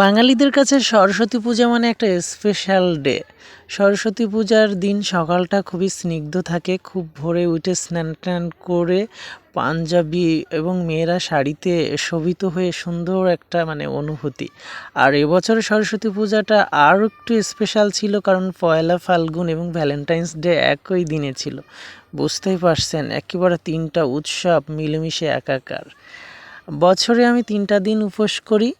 বাঙালিদের কাছে সরস্বতী পূজা মানে একটা স্পেশাল ডে সরস্বতী পূজার দিন সকালটা খুবই স্নিগ্ধ থাকে, খুব ভোরে উঠে স্নান টান করে পাঞ্জাবি এবং মেয়েরা শাড়িতে শোভিত হয়ে সুন্দর একটা মানে অনুভূতি। আর এবছর সরস্বতী পূজাটা আরও একটু স্পেশাল ছিল কারণ পয়লা ফাল্গুন এবং ভ্যালেন্টাইন্স ডে একই দিনে ছিল। বুঝতেই পারছেন, একেবারে তিনটা উৎসব মিলেমিশে একাকার। বছরে আমি তিনটা দিন উপোস করি,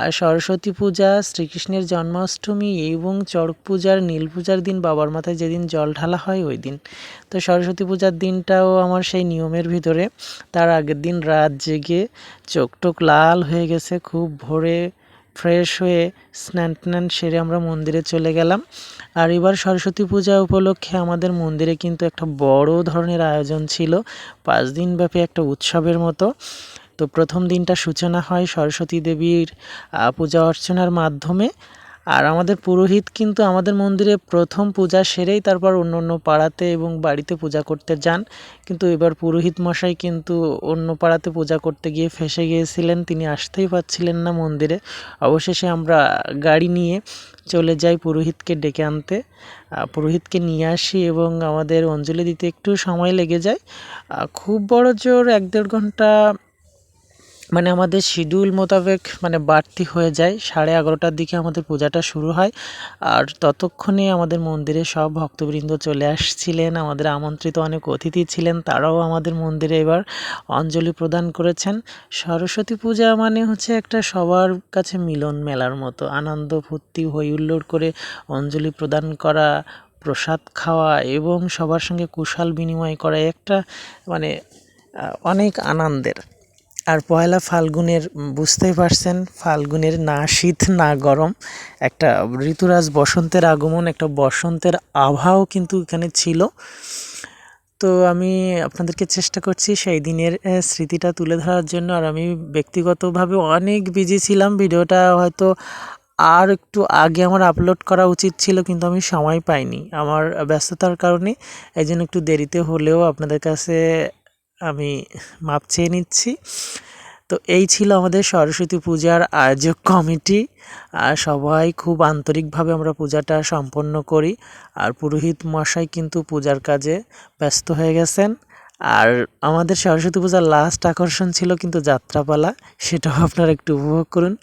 আর সরস্বতী পূজা, শ্রীকৃষ্ণের জন্মাষ্টমী এবং চড়ক পূজার, নীল পূজার দিন বাবার মাথায় যেদিন জল ঢালা হয় ওই দিন। তো সরস্বতী পূজার দিনটাও আমার সেই নিয়মের ভিতরে। তার আগের দিন রাত জেগে চোখ টোক লাল হয়ে গেছে, খুব ভোরে ফ্রেশ হয়ে স্নান টান সেরে আমরা মন্দিরে চলে গেলাম। আর এবার সরস্বতী পূজা উপলক্ষে আমাদের মন্দিরে কিন্তু একটা বড় ধরনের আয়োজন ছিল, পাঁচ দিন ব্যাপী একটা উৎসবের মতো। তো প্রথম দিনটা সূচনা হয় সরস্বতী দেবীর পূজা অর্চনার মাধ্যমে। আর আমাদের পুরোহিত কিন্তু আমাদের মন্দিরে প্রথম পূজা সেরেই তারপর অন্য অন্য পাড়াতে এবং বাড়িতে পূজা করতে যান। কিন্তু এবার পুরোহিত মশাই কিন্তু অন্য পাড়াতে পূজা করতে গিয়ে ফেসে গিয়েছিলেন, তিনি আসতেই পারছিলেন না মন্দিরে। অবশেষে আমরা গাড়ি নিয়ে চলে যাই পুরোহিতকে ডেকে আনতে। পুরোহিতকে নিয়ে আসি এবং আমাদের অঞ্জলি দিতে একটু সময় লেগে যায়। খুব বড় জোর এক দেড় ঘণ্টা মানে আমাদের শিডিউল মোতাবেক মানে বাড়তি হয়ে যায়। সাড়ে এগারোটার দিকে আমাদের পূজাটা শুরু হয়। আর ততক্ষণে আমাদের মন্দিরে সব ভক্তবৃন্দ চলে আসছিলেন। আমাদের আমন্ত্রিত অনেক অতিথি ছিলেন, তারাও আমাদের মন্দিরে এবার অঞ্জলি প্রদান করেছেন। সরস্বতী পূজা মানে হচ্ছে একটা সবার কাছে মিলন মেলার মতো। আনন্দ, ফুর্তি হই হুল্লোড় করে অঞ্জলি প্রদান করা, প্রসাদ খাওয়া এবং সবার সঙ্গে কুশল বিনিময় করা, একটা মানে অনেক আনন্দের। আর পয়লা ফাল্গুনের বুঝতেই পারছেন, ফাল্গুনের না শীত, না গরম, একটা ঋতুরাজ বসন্তের আগমন, একটা বসন্তের আবহাও কিন্তু এখানে ছিল। তো আমি আপনাদেরকে চেষ্টা করছি সেই দিনের স্মৃতিটা তুলে ধরার জন্য। আর আমি ব্যক্তিগতভাবে অনেক বিজি ছিলাম, ভিডিওটা হয়তো আর একটু আগে আমার আপলোড করা উচিত ছিল, কিন্তু আমি সময় পাইনি। আমার ব্যস্ততার কারণে এই জন্য একটু দেরিতে হলেও আপনাদের কাছে আমি মাপ চেয়ে নিচ্ছি। তো এই ছিল আমাদের সরস্বতী পূজার আয়োজক কমিটি। আর সবাই খুব আন্তরিকভাবে আমরা পূজাটা সম্পন্ন করি। আর পুরোহিত মশাই কিন্তু পূজার কাজে ব্যস্ত হয়ে গেছেন। আর আমাদের সরস্বতী পূজার লাস্ট আকর্ষণ ছিল কিন্তু যাত্রাপালা। সেটাও আপনারা একটু উপভোগ করুন।